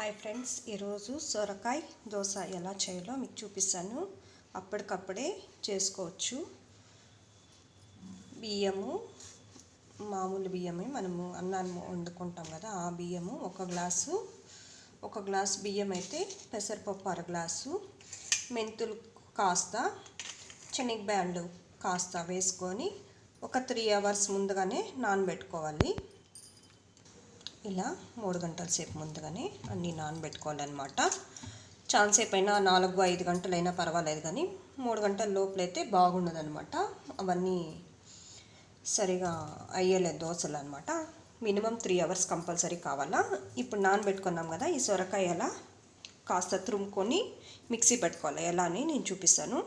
Hi friends ఈరోజు సొరకాయ దోశ ఎలా చేయాలో మీకు చూపిస్తాను. అప్పటికప్పుడే చేసుకోవచ్చు. బియ్యము మామూలు బియ్యమే మనము అన్నాన్ని వండుకుంటాం కదా ఆ బియ్యము ఒక గ్లాసు ఒక గ్లాసు బియ్యం అయితే పెసరపప్పు అర గ్లాసు మెంతులు కాస్త శనగబ్యాళ్ళు కాస్త వేసుకొని ఒక త్రీ అవర్స్ ముందుగానే నానబెట్టుకోవాలి. ఇలా మూడు గంటల సేపు ముందుగానే అన్నీ నానబెట్టుకోవాలన్నమాట. చాలాసేపు అయినా నాలుగు ఐదు గంటలైనా పర్వాలేదు కానీ మూడు గంటల లోపలైతే బాగుండదనమాట అవన్నీ సరిగా అయ్యేలేదు దోశలు అనమాట మినిమం త్రీ అవర్స్ కంపల్సరీ కావాలా? ఇప్పుడు నానబెట్టుకున్నాం కదా ఈ సొరకాయ ఎలా? కాస్త తురుముకొని మిక్సీ పెట్టుకోవాలి. ఎలా అని నేను చూపిస్తాను.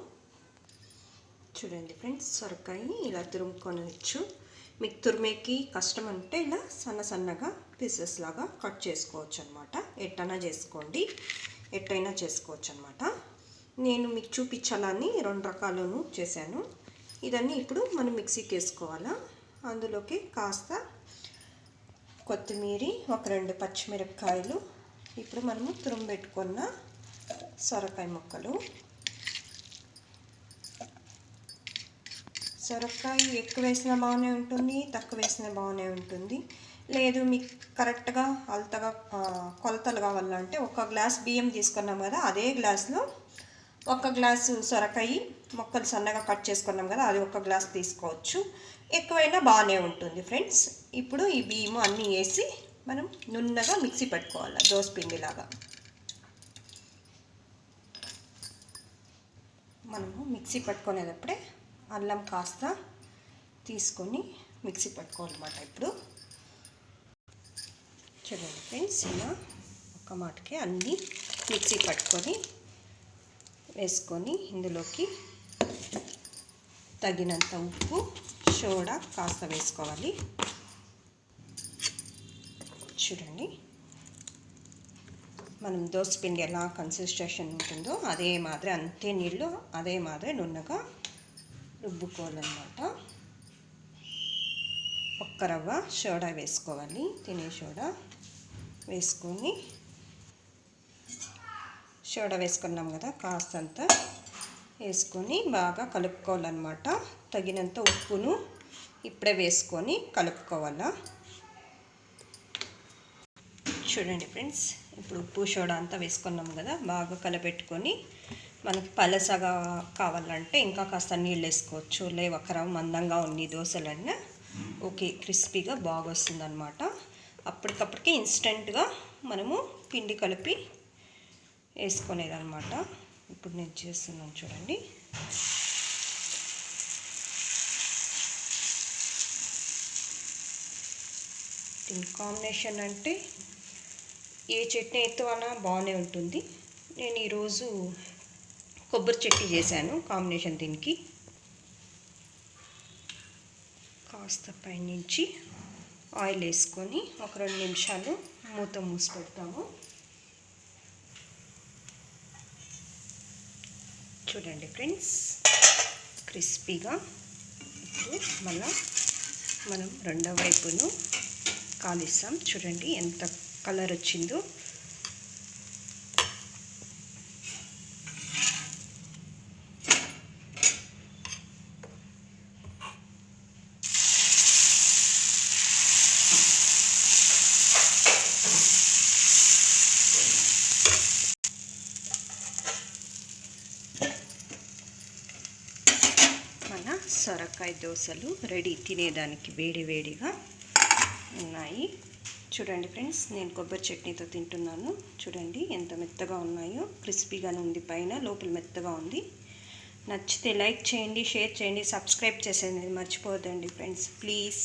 చూడండి ఫ్రెండ్స్ సొరకాయ ఇలా తురుముకొనవచ్చు మీకు తురిమేకి కష్టం అంటే ఇలా సన్న సన్నగా పీసెస్ లాగా కట్ చేసుకోవచ్చు అనమాట ఎట్టైనా చేసుకోండి. ఎట్టయినా చేసుకోవచ్చు అనమాట నేను మీకు చూపించాలని రెండు రకాలను చేశాను. ఇదన్నీ ఇప్పుడు మనం మిక్సీకి వేసుకోవాలా? అందులోకి కాస్త కొత్తిమీర ఒక రెండు పచ్చిమిరపకాయలు. ఇప్పుడు మనము తురుము పెట్టుకున్న సొరకాయ ముక్కలు. సొరకాయ ఎక్కువ వేసినా బాగానే ఉంటుంది తక్కువ వేసినా బాగానే ఉంటుంది. లేదు మీకు కరెక్ట్గా అల్తగా కొలతలు కావాలంటే ఒక గ్లాస్ బియ్యం తీసుకున్నాం కదా అదే గ్లాస్లో ఒక గ్లాసు సొరకాయ మొక్కలు సన్నగా కట్ చేసుకున్నాం కదా అది ఒక గ్లాస్ తీసుకోవచ్చు. ఎక్కువైనా బాగానే ఉంటుంది ఫ్రెండ్స్. ఇప్పుడు ఈ బియ్యము అన్నీ వేసి మనం నున్నగా మిక్సీ పెట్టుకోవాలి దోశ పిండిలాగా. మనము మిక్సీ పెట్టుకునేటప్పుడే అల్లం కాస్త తీసుకొని మిక్సీ పెట్టుకోవాలన్నమాట ఇప్పుడు. చూడండి ఫ్రెండ్స్ ఇలా ఒక మాటకి అన్నీ మిక్సీ పట్టుకొని వేసుకొని ఇందులోకి తగినంత ఉప్పు సోడా కాస్త వేసుకోవాలి. చూడండి మనం పిండి ఎలా కన్సిస్టేషన్ ఉంటుందో అదే మాదిరి అంతే నీళ్ళు అదే మాదిరి నున్నగా రుబ్బుకోవాలన్నమాట. ఒక్క రవ్వ సోడా వేసుకోవాలి. తినే సోడా వేసుకొని సోడా వేసుకున్నాం కదా కాస్తంత వేసుకొని బాగా కలుపుకోవాలన్నమాట. తగినంత ఉప్పును ఇప్పుడే వేసుకొని కలుపుకోవాలా. చూడండి ఫ్రెండ్స్ ఇప్పుడు ఉప్పు సోడా అంతా వేసుకున్నాం కదా బాగా కలపెట్టుకొని మనకు పలసగా కావాలంటే ఇంకా కాస్త నీళ్ళు వేసుకోవచ్చు లేవు ఒక మందంగా ఉంది దోశలన్నా ఓకే క్రిస్పీగా బాగా వస్తుంది అనమాట అప్పటికప్పటికి ఇన్స్టెంట్గా మనము పిండి కలిపి వేసుకునేది అనమాట ఇప్పుడు నేను చేస్తున్నాను చూడండి. దీని కాంబినేషన్ అంటే ఏ చట్నీ ఎత్తువైనా బాగానే ఉంటుంది. నేను ఈరోజు కొబ్బరి చట్నీ చేశాను కాంబినేషన్ దీనికి. కాస్త పైనుంచి ఆయిల్ వేసుకొని ఒక రెండు నిమిషాలు మూత మూసి పెడతాము. చూడండి ఫ్రెండ్స్ క్రిస్పీగా ఇప్పుడు మళ్ళా మనం రెండో వైపును కాలిస్తాం. చూడండి ఎంత కలర్ వచ్చిందో మన సొరకాయ దోశలు రెడీ తినేదానికి వేడి వేడిగా ఉన్నాయి. చూడండి ఫ్రెండ్స్ నేను కొబ్బరి చట్నీతో తింటున్నాను. చూడండి ఎంత మెత్తగా ఉన్నాయో. క్రిస్పీగానే ఉంది పైన లోపల మెత్తగా ఉంది. నచ్చితే లైక్ చేయండి షేర్ చేయండి సబ్స్క్రైబ్ చేసేది మర్చిపోదండి ఫ్రెండ్స్ ప్లీజ్.